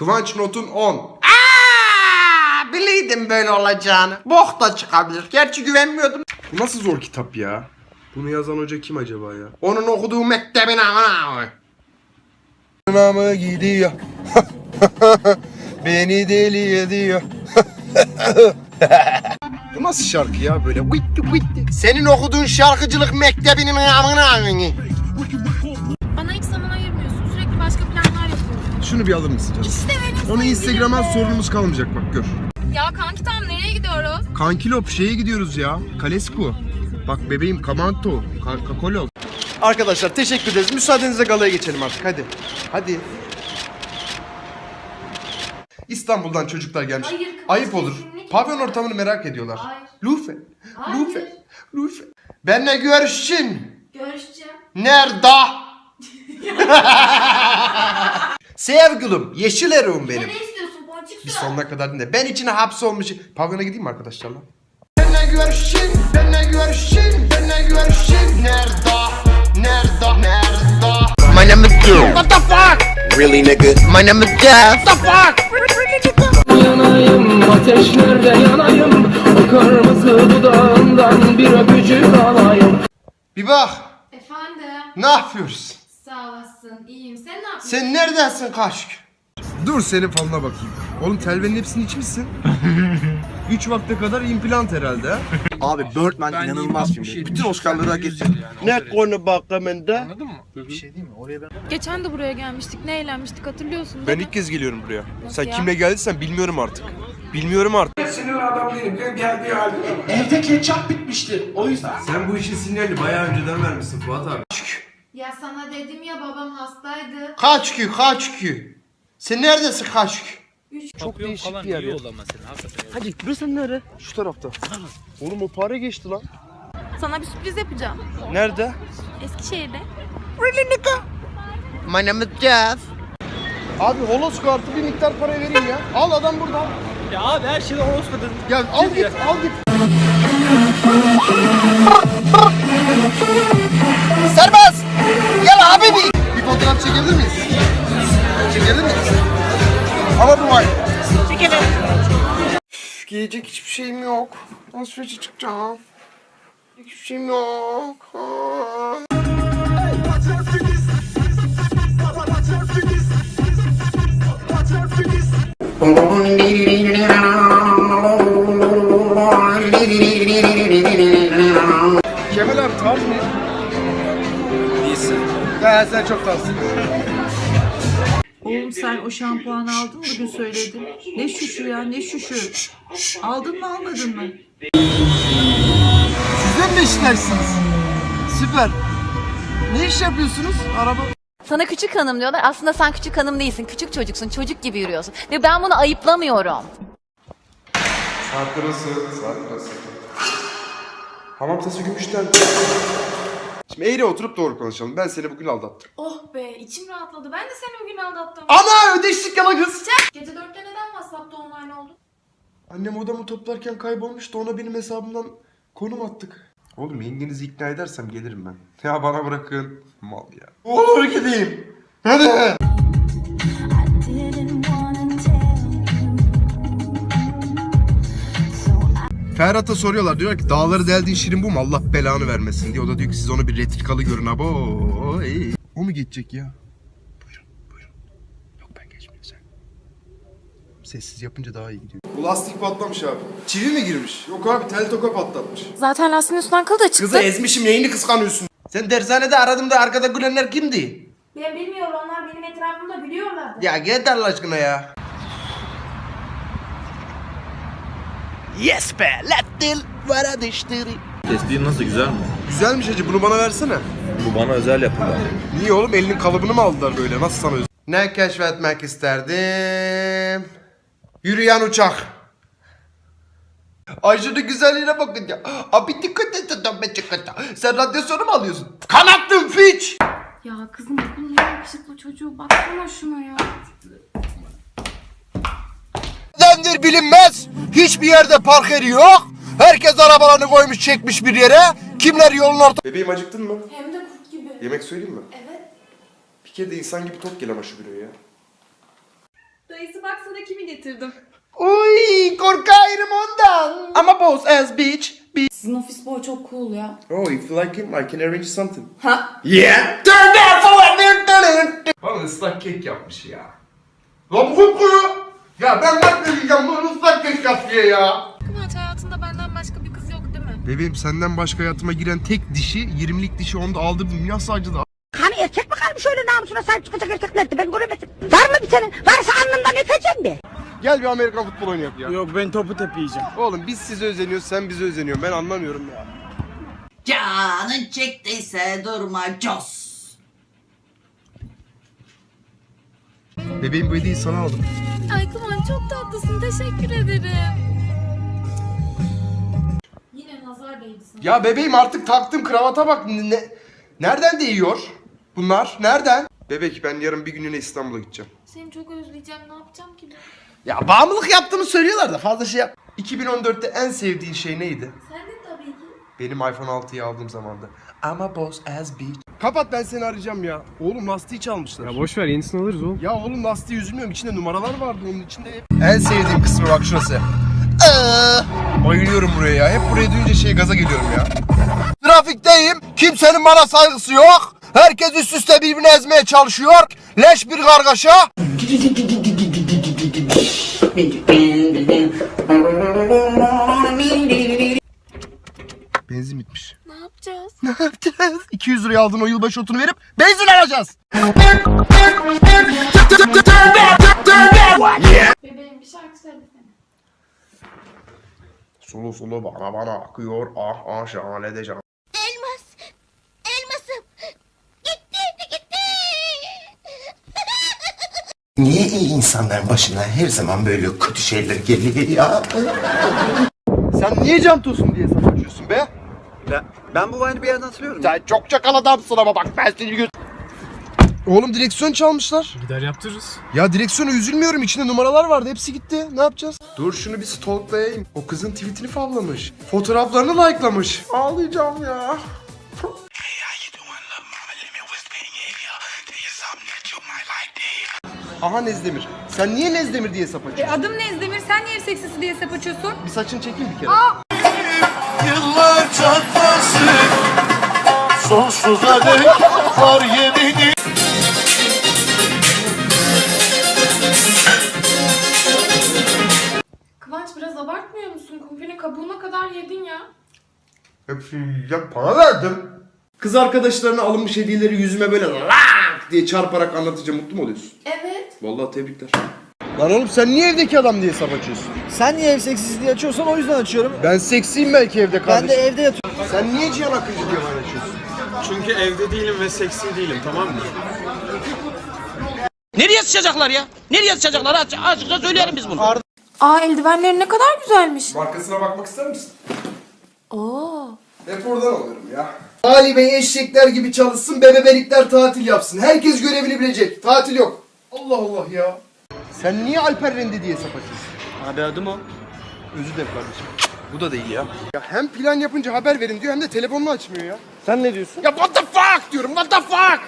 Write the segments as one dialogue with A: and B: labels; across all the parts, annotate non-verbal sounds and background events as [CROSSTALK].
A: Kıvanç Not'un 10. Aa, biliydim böyle olacağını. Bok da çıkabilir. Gerçi güvenmiyordum. Bu nasıl zor kitap ya? Bunu yazan hoca kim acaba ya? Onun okuduğu mektebin ana. mı gidiyor? [LAUGHS] Beni deli ediyor. Bu nasıl şarkı ya böyle? Senin okuduğun şarkıcılık mektebinin amına
B: Bana
A: Şunu bir alır mısın canım?
B: İşte benim
A: Onu Instagram'a sorunumuz kalmayacak bak gör.
B: Ya kanki tamam nereye gidiyoruz?
A: Kankilop şeye gidiyoruz ya. Kalesku. Bak bebeğim Kamanto. Ka- Kakolo. Arkadaşlar teşekkür ederiz. Müsaadenizle galaya geçelim artık hadi. Hadi. İstanbul'dan çocuklar gelmiş.
B: Hayır,
A: Ayıp olur.
B: kesinlikle.
A: Pavyon ortamını merak ediyorlar.
B: Hayır.
A: Lütfen.
B: Hayır.
A: Lütfen. Lütfen. Benle görüşün.
B: Görüşeceğim.
A: Nerede? [LAUGHS] Sevgilim, yeşil eruğum benim.
B: Ne istiyorsun ponçik
A: Bir sonuna kadar dinle. Ben içine hapsolmuş. Pavyona gideyim mi arkadaşlarla? Benle görüşün, benle görüşün, benle görüşün. Nerede? Nerede? Nerede? My name is Joe. What the fuck?
C: Really, nigga?
A: My name is Jeff. What the fuck?
D: yanayım Ateşlerde yanayım O kırmızı dudağından bir öpücük alayım
A: Bir bak.
B: Efendim.
A: Ne yapıyoruz?
B: Sağ olasın. İyiyim. Sen ne yapıyorsun?
A: Sen neredesin kaşk? Dur senin falına bakayım. Oğlum telvenin hepsini içmişsin. [LAUGHS] 3 vakte kadar implant herhalde. ha?
C: Abi Birdman inanılmaz film. Bütün Oscar'ları hak etti.
A: Ne konu bakımında?
B: Geçen de buraya gelmiştik. Ne eğlenmiştik hatırlıyorsun
A: Ben
B: değil mi?
A: ilk kez geliyorum buraya. Sen
B: ya?
A: kimle geldiysen bilmiyorum artık. Bilmiyorum artık.
E: Evde ketçap bitmişti. O yüzden.
A: Sen bu işin sinyalini bayağı önceden vermişsin Fuat abi.
B: Ya sana dedim ya babam hastaydı.
A: Kaç kü kaç kü. Sen neredesin kaç kü?
F: Çok değişik bir yer ya.
A: Hadi burası nere? Şu tarafta. Oğlum o para geçti lan.
B: Sana bir sürpriz yapacağım.
A: Nerede?
B: Eskişehir'de.
A: My name is Jeff. Abi holos kartı bir miktar para vereyim ya. Al adam burada.
F: Ya abi her şeyde horoz kadın.
A: Ya al git al git. Çekelim. Giyecek hiçbir şeyim yok. Alışverişe çıkacağım. Hiçbir şeyim yok. Aa. Kemal abi tarz mı?
F: Değilsin.
A: Ya sen çok tarzsın.
G: Oğlum sen o şampuanı aldın mı bugün söyledin. Ne şuşu ya ne şuşu. Aldın mı almadın mı?
A: Sizden de işlersiniz. Süper. Ne iş yapıyorsunuz? Araba.
H: Sana küçük hanım diyorlar. Aslında sen küçük hanım değilsin. Küçük çocuksun. Çocuk gibi yürüyorsun. Ve ben bunu ayıplamıyorum.
A: Saat lirası, saat lirası. Hamam taşı gümüşten. Şimdi eğri oturup doğru konuşalım. Ben seni bugün aldattım.
B: Oh be içim rahatladı. Ben de seni bugün aldattım.
A: Ana ödeştik yana kız.
B: Gece dörtte neden WhatsApp'ta online oldun?
A: Annem odamı toplarken kaybolmuş da ona benim hesabımdan konum attık. Oğlum yengenizi ikna edersem gelirim ben. Ya bana bırakın. Mal ya. Olur gideyim. Hadi. Ferhat'a soruyorlar diyorlar ki dağları deldiğin şirin bu mu Allah belanı vermesin diye. O da diyor ki siz onu bir retrikalı görün abo. ey. O mu geçecek ya? Buyurun buyurun. Yok ben geçmiyorum sen. Sessiz yapınca daha iyi gidiyor. Bu lastik patlamış abi. Çivi mi girmiş? Yok abi tel toka patlatmış.
B: Zaten lastiğin üstünden kıl da çıktı.
A: Kızı ezmişim neyini kıskanıyorsun? Sen dershanede aradım da arkada gülenler kimdi?
B: Ben bilmiyorum onlar benim etrafımda biliyorlardı.
A: Ya gel Allah aşkına ya. Yes be, let dil vara dişleri.
F: Testiğin nasıl güzel mi?
A: Güzelmiş hacı bunu bana versene.
F: Bu bana özel yapıldı.
A: Niye oğlum elinin kalıbını mı aldılar böyle nasıl sana özel? Ne keşfetmek isterdim? Yürüyen uçak. Ay şunun güzelliğine bakın ya. Abi dikkat et adam be çıkata. Sen radyasyonu mu alıyorsun? Kanattın fiç.
B: Ya kızım okulun yakışıklı çocuğu baksana şuna ya.
A: Nedendir bilinmez. Hiçbir yerde park yeri yok. Herkes arabalarını koymuş çekmiş bir yere. Kimler yolun orta... Bebeğim acıktın mı?
B: Hem de kurt gibi.
A: Yemek söyleyeyim mi?
B: Evet.
A: Bir kere de insan gibi tok gel ama şu büroya.
B: dayısı bak sana kimi getirdim.
A: Uy korkarım ondan. Ama boss as bitch.
B: Sizin ofis boy çok cool ya.
A: Oh if you like him I can arrange something.
B: Ha?
A: Yeah. Turn that forward. Bana ıslak kek yapmış ya. Lan bu kuru. Ya ben bak ne diyeceğim bunu ıslak diye ya.
B: Kıvanç hayatında benden başka bir kız yok değil mi?
A: Bebeğim senden başka hayatıma giren tek dişi 20'lik dişi onu da aldırdım. Milas savcı da.
I: Hani erkek mi kalmış öyle namusuna sahip çıkacak erkeklerdi ben göremedim. Var mı bir senin? Varsa alnından öpeceğim bir.
A: Gel bir Amerikan futbol oynayalım ya.
F: Yok ben topu tepeyeceğim.
A: Oğlum biz size özeniyoruz sen bize özeniyorsun. Ben anlamıyorum ya.
G: Canın çektiyse durma cos.
A: Bebeğim bu hediyeyi sana aldım.
B: Ay Kıvanç çok tatlısın teşekkür ederim. Yine nazar değdi sana.
A: Ya bebeğim artık taktım kravata bak. Ne, nereden değiyor bunlar? Nereden? Bebek ben yarın bir günlüğüne İstanbul'a gideceğim.
B: Seni çok özleyeceğim ne yapacağım ki ben?
A: Ya bağımlılık yaptığımı söylüyorlar da fazla şey yap. 2014'te en sevdiğin şey neydi?
B: Sen de tabii ki.
A: Benim iPhone 6'yı aldığım zamanda. Ama boss as bitch. Kapat ben seni arayacağım ya. Oğlum lastiği çalmışlar. Ya
F: Boş ver yenisini alırız oğlum.
A: Ya oğlum lastiği üzülmüyorum. İçinde numaralar vardı onun içinde. En sevdiğim kısmı bak şurası. Ee, bayılıyorum buraya ya. Hep buraya duyunca şey gaza geliyorum ya. Trafikteyim. Kimsenin bana saygısı yok. Herkes üst üste birbirini ezmeye çalışıyor. Leş bir kargaşa. Bitmiş.
B: Ne yapacağız?
A: Ne yapacağız? 200 liraya aldığın o yılbaşı otunu verip benzin alacağız.
B: Bebeğim bir şarkı söylesene.
A: Sulu sulu bana bana akıyor. Ah ah şahane de can.
I: Elmas. Elmasım. Gitti gitti.
J: Niye iyi insanların başına her zaman böyle kötü şeyler geliyor ya?
A: Sen niye can tosun diye savaşıyorsun be?
C: Ben, ben bu oyunu bir yerden hatırlıyorum.
A: Sen çok çakal adamsın ama bak ben seni göz... Oğlum direksiyon çalmışlar.
F: Gider yaptırırız.
A: Ya direksiyona üzülmüyorum içinde numaralar vardı hepsi gitti. Ne yapacağız? Dur şunu bir stalklayayım. O kızın tweetini favlamış. Fotoğraflarını likelamış. Ağlayacağım ya. Aha Nezdemir. Sen niye Nezdemir diye sap açıyorsun?
B: Adım Nezdemir sen niye seksisi diye sap açıyorsun?
A: Bir saçını çekeyim bir kere.
J: Yıllar çatması sonsuza dek var yemini.
B: Kıvanç biraz abartmıyor musun? Kumpir'in kabuğuna kadar yedin ya.
A: Hepsini yiyeceğim. Para verdim. Kız arkadaşlarına alınmış hediyeleri yüzüme böyle lak diye çarparak anlatınca mutlu mu oluyorsun?
B: Evet.
A: Vallahi tebrikler. Lan oğlum sen niye evdeki adam diye sap açıyorsun?
C: Sen niye ev seksiz diye açıyorsan o yüzden açıyorum.
A: Ben seksiyim belki evde kardeşim.
C: Ben de evde yatıyorum.
A: Sen niye Cihan Akıncı diye bana açıyorsun?
F: Çünkü evde değilim ve seksi değilim tamam mı?
E: Nereye sıçacaklar ya? Nereye sıçacaklar? Aç, açıkça söyleyelim biz bunu.
B: Aa eldivenleri ne kadar güzelmiş.
A: Markasına bakmak ister misin?
B: Oo.
A: Hep oradan alıyorum ya. Ali Bey eşekler gibi çalışsın, bebebelikler tatil yapsın. Herkes görevini bilecek. Tatil yok. Allah Allah ya. Sen niye Alper Rende diye sap açıyorsun?
C: Abi adım o.
A: Özür dilerim kardeşim. Bu da değil ya. Ya hem plan yapınca haber verin diyor hem de telefonunu açmıyor ya.
C: Sen ne diyorsun?
A: Ya what the fuck diyorum what the fuck.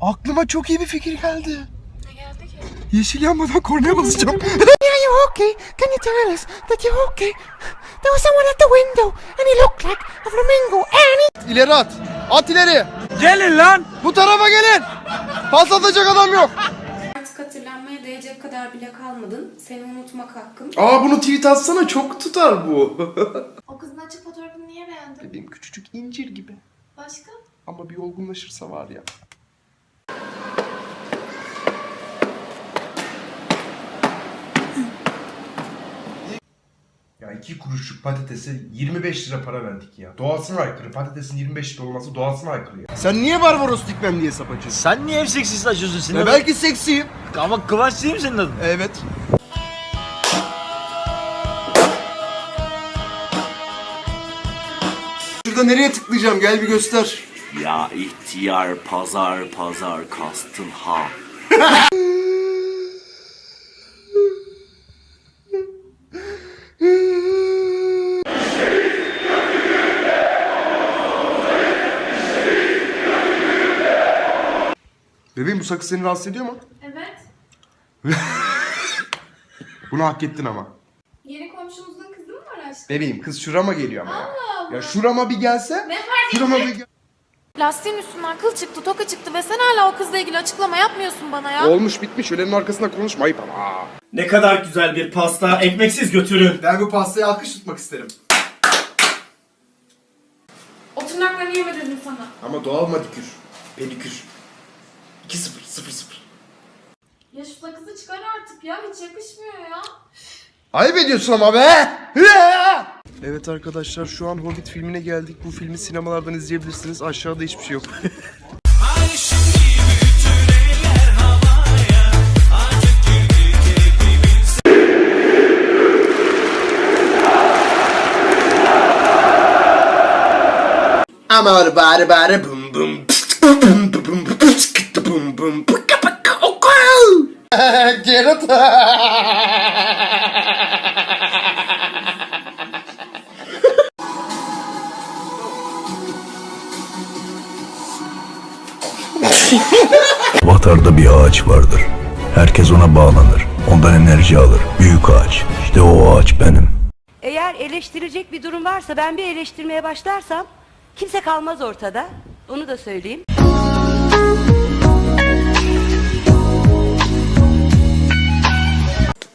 A: Aklıma çok iyi bir fikir geldi. Yeşil yanmadan kornaya basacağım. [LAUGHS]
I: Are you okay? Can you tell us that you're okay? There was someone at the window and he looked like a flamingo and he...
A: ileri at. At ileri.
F: Gelin lan!
A: Bu tarafa gelin. Pas atacak adam yok.
B: Artık hatırlanmaya değecek kadar bile kalmadın. Seni unutmak hakkım.
A: Aa bunu tweet atsana çok tutar bu. [LAUGHS]
B: O kızın açık fotoğrafını niye beğendin?
A: Benim küçücük incir gibi.
B: Başka?
A: Ama bir olgunlaşırsa var ya. Ya iki kuruşluk patatese 25 lira para verdik ya. Doğasına aykırı. Patatesin 25 lira olması doğasına aykırı ya. Sen niye Barbaros dikmem diye sap açıyorsun?
C: Sen niye ev seksiz açıyorsun? Senin
A: Ya
C: adın-
A: belki seksiyim.
C: Ama Kıvanç değil mi senin adın?
A: Evet. Şurada nereye tıklayacağım gel bir göster.
J: Ya ihtiyar pazar pazar kastın ha. [LAUGHS]
A: Bebeğim bu sakız seni rahatsız ediyor mu?
B: Evet. [LAUGHS]
A: Bunu hak ettin ama.
B: Yeni komşumuzun kızı mı var aşkım?
A: Bebeğim kız şurama geliyor ama ya.
B: Allah Allah.
A: Ya şurama bir gelse.
B: Ne fark
A: Şurama bir gel-
B: Lastiğin üstünden kıl çıktı, toka çıktı ve sen hala o kızla ilgili açıklama yapmıyorsun bana ya.
A: Olmuş bitmiş. Ölenin arkasında konuşma ayıp ama.
K: Ne kadar güzel bir pasta. Ekmeksiz götürün.
A: Ben bu pastaya alkış tutmak isterim.
B: O tırnaklarını yeme dedim sana.
A: Ama doğal madikür. Pedikür. 2-0 0-0.
B: Ya şu sakızı çıkar artık ya, hiç yakışmıyor ya.
A: Ayıp ediyorsun ama be. Evet arkadaşlar şu an Hobbit filmine geldik. Bu filmi sinemalardan izleyebilirsiniz. Aşağıda hiçbir şey yok. Amar bari bari bum bum Geralt.
L: Avatar'da bir ağaç vardır. Herkes ona bağlanır. Ondan enerji alır. Büyük ağaç. İşte o ağaç benim.
M: Eğer eleştirecek bir durum varsa ben bir eleştirmeye başlarsam kimse kalmaz ortada. Onu da söyleyeyim.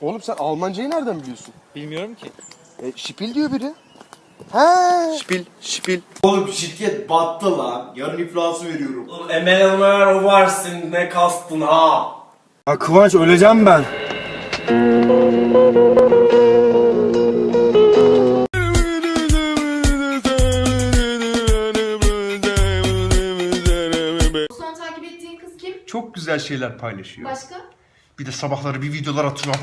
A: Oğlum sen Almancayı nereden biliyorsun?
F: Bilmiyorum ki.
A: E, şipil diyor biri. He. Şipil, şipil.
C: Oğlum şirket battı lan. Yarın iflası veriyorum.
K: Emelmer o varsın ne kastın ha.
F: Ya Kıvanç öleceğim ben.
B: Son takip ettiğin kız kim?
A: Çok güzel şeyler paylaşıyor.
B: Başka?
A: Bir de sabahları bir videolar atıyor.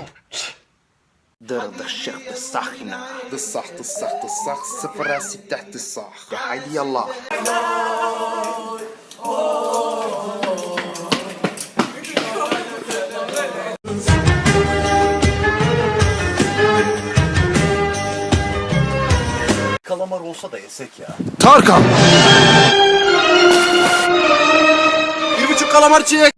J: Dırdık çıktı sahna. Dıssak dıssak dıssak sıfıra sitteh dıssak. Ya haydi yallah.
C: Kalamar olsa da yesek ya.
A: Tarkan. Bir buçuk kalamar çek.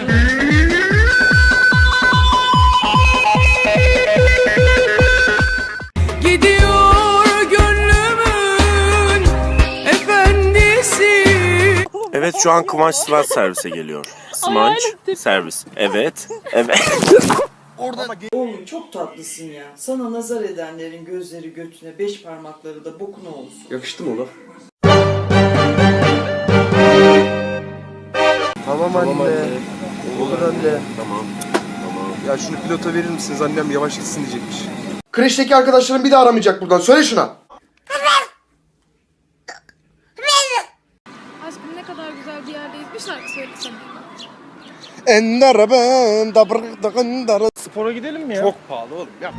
K: Evet şu an Kıvanç Sıvat servise geliyor. Smanç servis. Evet. Evet.
G: Oğlum çok tatlısın ya. Sana nazar edenlerin gözleri götüne, beş parmakları da bokuna olsun.
A: Yakıştı mı oğlum? Tamam anne. Olur anne. Tamam. Tamam. Ya şunu pilota verir misiniz? Annem yavaş gitsin diyecekmiş. Kreşteki arkadaşlarım bir daha aramayacak buradan. Söyle şuna.
B: Aşkım ne kadar güzel bir yerdeyiz. Bir şarkı söylesene.
A: Endara ben da bırak da kandara.
F: Spora gidelim mi ya?
A: Çok pahalı oğlum ya.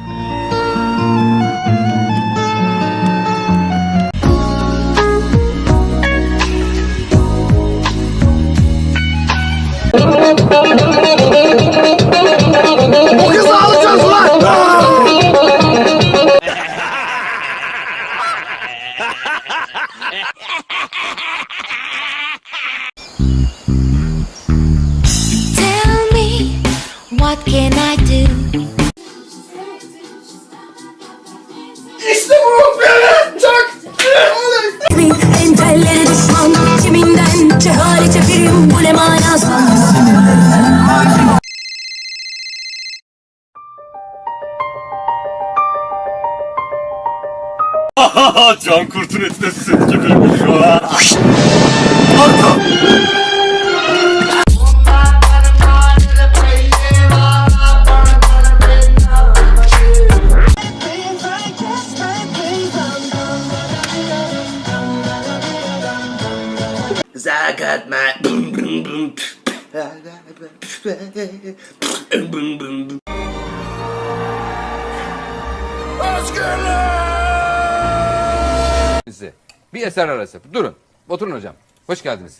A: O kızı alacağız lan!
H: What can I do?
A: İşte bu! Oley!
H: Entelleri düşman kiminden cehalete birim bu ne manası? [LAUGHS]
K: Can kurtun etine süt gibi.
J: Zagat
E: Bir eser arası. Durun. Oturun hocam. Hoş geldiniz.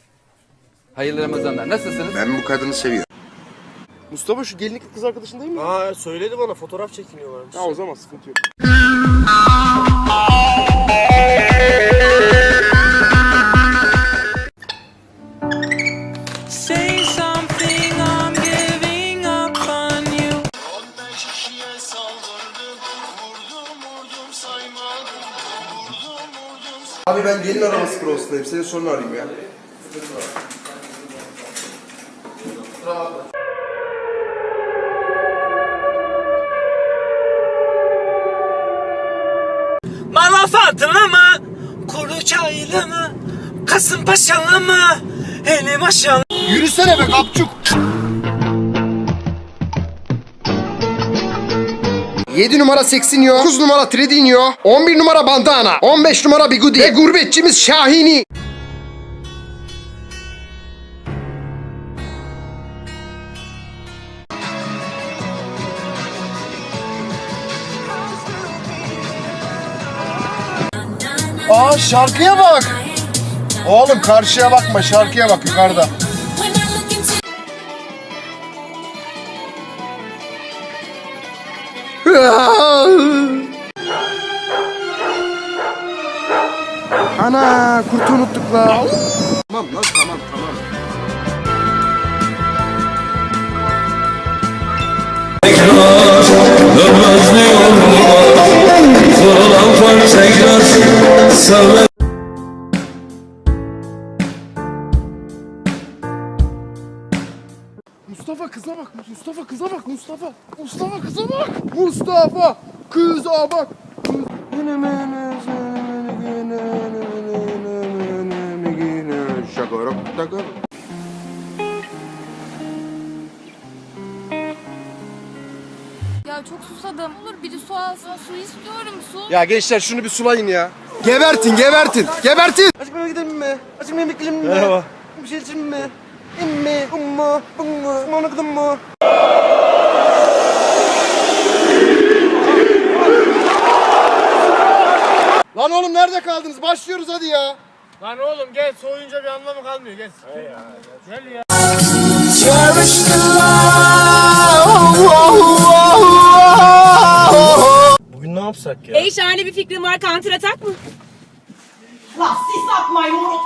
E: Hayırlı Ramazanlar. Nasılsınız?
J: Ben bu kadını seviyorum.
A: Mustafa şu gelinlik kız arkadaşın değil mi?
C: Aa söyledi bana fotoğraf çekiniyorlarmış.
A: Ha o zaman sıkıntı yok. Abi ben gelin arabası prosundayım. Senin sorunu arayayım ya.
D: Malafatlı mı? Kuru çaylı mı? Kasımpaşalı mı? Eli maşalı
A: Yürüsene be kapçuk. 7 numara Seksinyo, 9 numara Tredinyo, 11 numara Bandana, 15 numara Bigudi ve gurbetçimiz Şahini. Aa şarkıya bak. Oğlum karşıya bakma şarkıya bak yukarıda. [LAUGHS] Ana kurtu unuttuk la. Tamam lan tamam tamam. Mustafa Mustafa Mustafa. Mustafa kıza bak. Mustafa kıza bak. Şakarak takar.
B: Ya çok susadım. Olur biri su alsın. Su istiyorum su.
A: Ya gençler şunu bir sulayın ya. Gebertin, gebertin, gebertin.
C: Aşkım eve gidelim mi? Aşkım eve gidelim mi?
F: Merhaba.
C: Bir şey için mi? İmmi, umma, umma kızım mı?
A: Lan oğlum nerede kaldınız? Başlıyoruz hadi ya.
F: Lan oğlum gel soyunca bir anlamı kalmıyor gel. Gel ya. Bugün ne yapsak ya?
B: Ey şahane bir fikrim var. Counter atak mı?
G: La sis atmayın oğlum.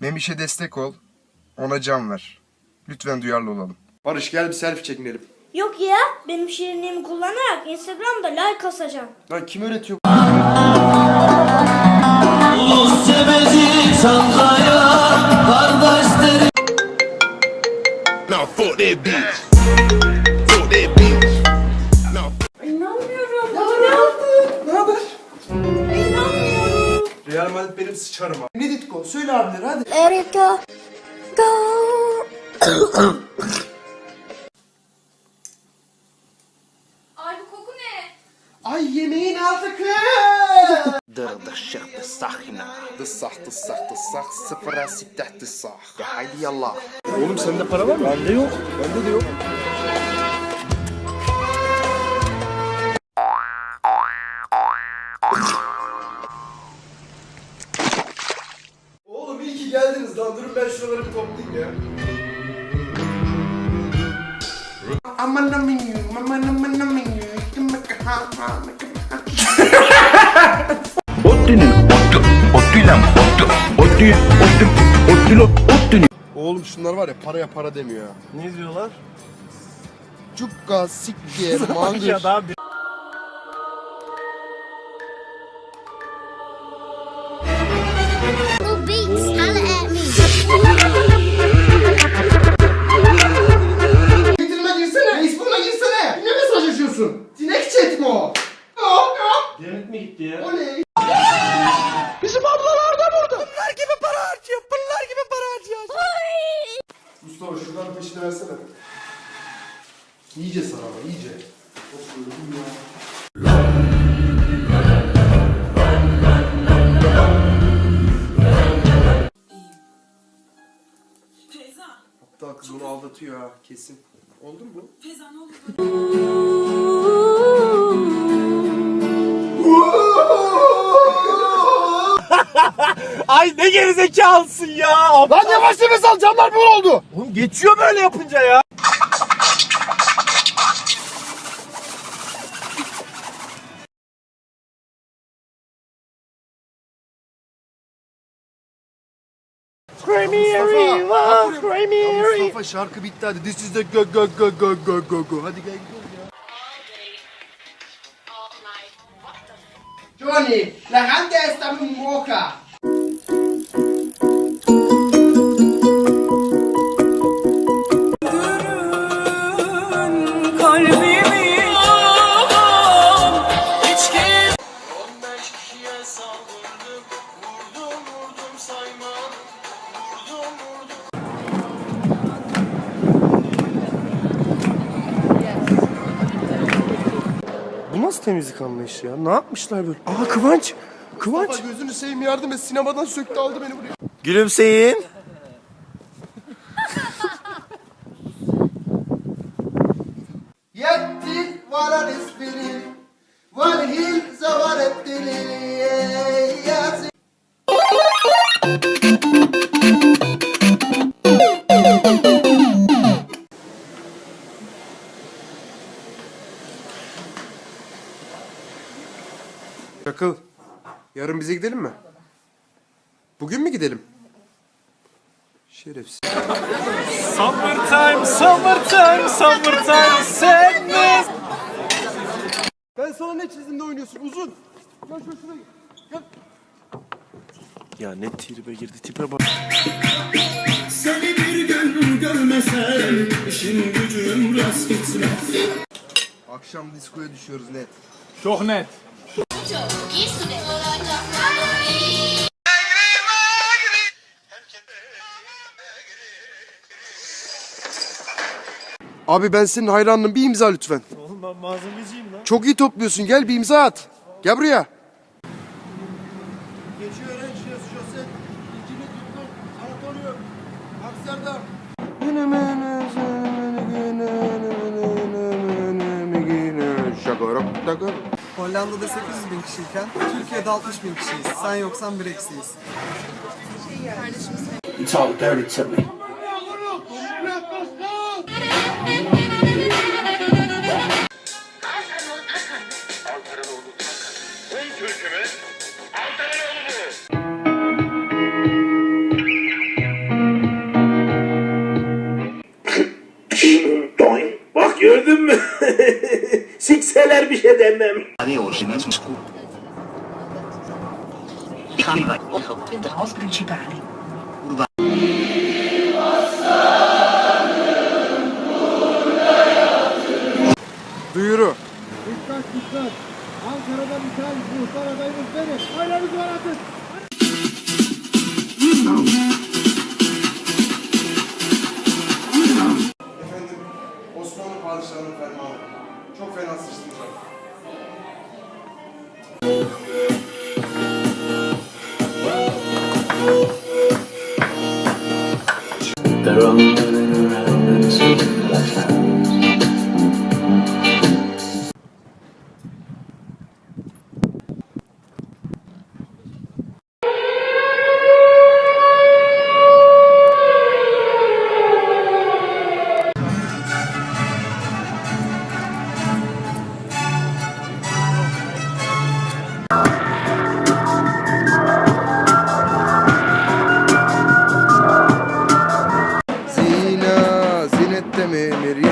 A: Memiş'e destek ol. Ona can ver. Lütfen duyarlı olalım. Barış gel bir selfie çekinelim.
N: Yok ya benim şirinliğimi kullanarak Instagram'da like kasacağım.
A: Lan kim öğretiyor?
J: Now fuck that bitch. Fuck that bitch.
N: İnanmıyorum. Ne yaptın?
A: Ne haber?
N: İnanmıyorum.
A: Real Madrid benim sıçarım abi. Coco. Söyle abiler hadi.
N: Let it go. Go.
B: Ay bu koku ne?
A: Ay yemeğin altı kız.
J: Dır dışık dısakına. Dısak dısak dısak sıfıra sittah dısak. Ya haydi yallah.
A: Oğlum sende para var mı? Bende yok. Bende de yok. Aman aman aman aman aman Oğlum şunlar var ya paraya para demiyor ya.
F: Ne diyorlar?
A: Cukka, sikke, [LAUGHS]
F: Ya
A: mangır.
F: daha bir...
N: Cool beats. Holla at me.
A: Açıyorsun? Dinek chat mi o?
F: Demet mi gitti ya?
A: O ne?
C: Bizim ablalar da burada. Bunlar gibi para harcıyor. Bunlar gibi para harcıyor.
A: Mustafa şuradan peşine versene. İyice sana bak iyice. Of öldüm ya. Hatta kız onu aldatıyor ha kesin. Oldu mu bu?
F: Ay ne gerizekalısın ya.
A: Lan yavaş nefes al camlar böyle oldu.
F: Oğlum geçiyor böyle yapınca ya.
A: Mustafa, Ya Mustafa şarkı bitti hadi. This is the go go go go go go go. Hadi gel gidelim ya.
K: Johnny, la gente está muy moca.
J: Nasıl temizlik anlayışı ya? Ne yapmışlar böyle? Aa Kıvanç! Kıvanç!
A: Mustafa gözünü seveyim yardım et. Sinemadan söktü aldı beni buraya.
J: Gülümseyin.
A: Gidelim mi? Bugün mü gidelim? Şerefsiz.
F: Summertime, summertime, summertime sadness
A: Ben sana ne çizdim de oynuyorsun uzun. Gel şuraya şuraya. Gel.
J: Ya ne tribe girdi tipe bak.
K: Seni bir gün görmesem işin gücüm rast gitmez.
A: Akşam diskoya düşüyoruz net.
H: Çok net.
A: Abi ben senin hayranım bir imza lütfen.
J: Oğlum ben malzemeciyim lan.
A: Çok iyi topluyorsun gel bir imza at. Gel buraya. Geçiyor öğrenciye Jose. İkini tuttum. Anatolio. Amsterdam.
O: Hollanda'da 800 bin kişiyken Türkiye'de 60 bin kişiyiz. Sen yoksan bir eksiyiz.
K: Talk dirty to me.
J: Sikseler bir şey demem.
A: Duyuru.
K: mais, mais